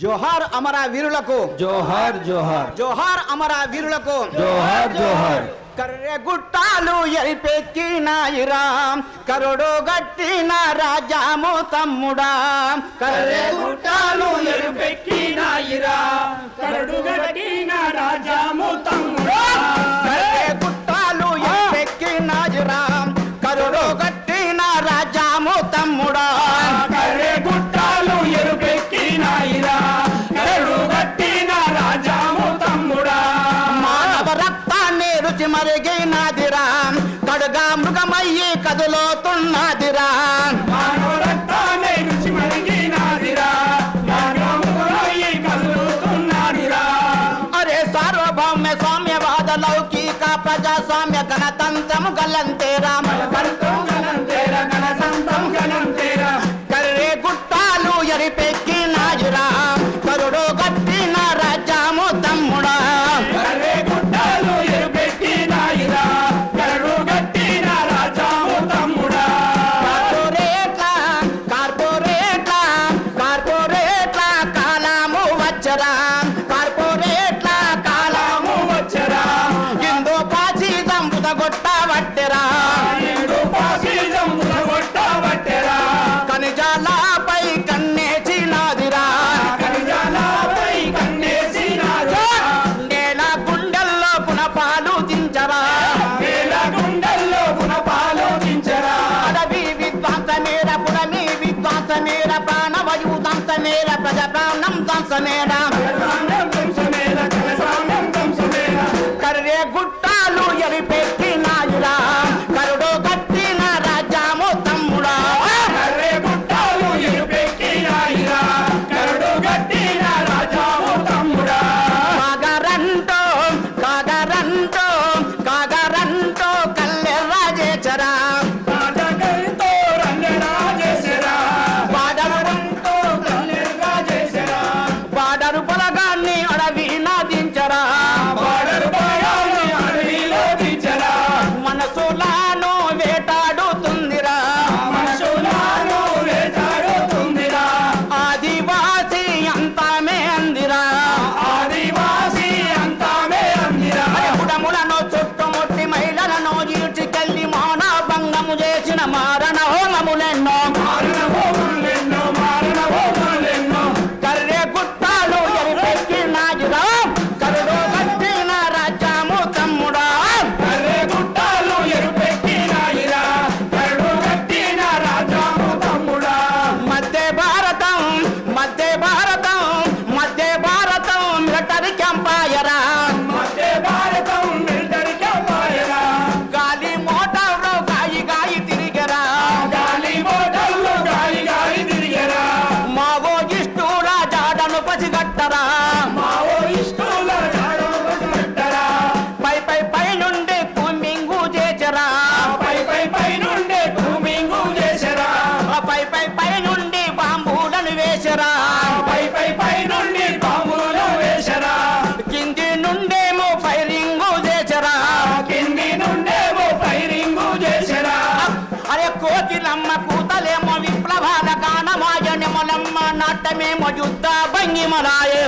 జోహార్ అమరా వీరులకు. జోహార్ జోహార్. జోహార్ అమరా వీరులకు. జోహార్ జోహార్. కర్రె గుట్టాలు ఎరిపెక్కినాయిరా కరుడు గట్టిన రాజాము తమ్ముడా. కర్రె గుట్టాలు ఎరిపెక్కినాయిరా కరుడు గట్టిన రాజాము తమ్ముడా. కర్రె గుట్టాలు ఎరిపెక్కినాయిరా కరుడు గట్టిన రాజాము తమ్ముడా. భౌమ్య సౌమ్యవాద లౌకిక ప్రజాస్వామ్య గణతంత్రం గలంతే రామ. గణతంత్రం గణంతేర గణతంత్రం గణంతేర జంపుత కొట్టబట్టెరా కనిజాలపై కన్నేసి నాదిరా గుండెల్లో పునపాలు దించరా. గుండెల్లో పునపాలు దించరా. అడవి విద్వాంస నేర పురమి విద్వాంస నేర దంస నేర ప్రజ ప్రాణం దంస పట్టరా మావోయిస్టు కలమ్మ కూతలేమో విప్లవాల గానమాయ నిమలమ్మ నాట్యమేమో యుద్ధ భంగిమలాయే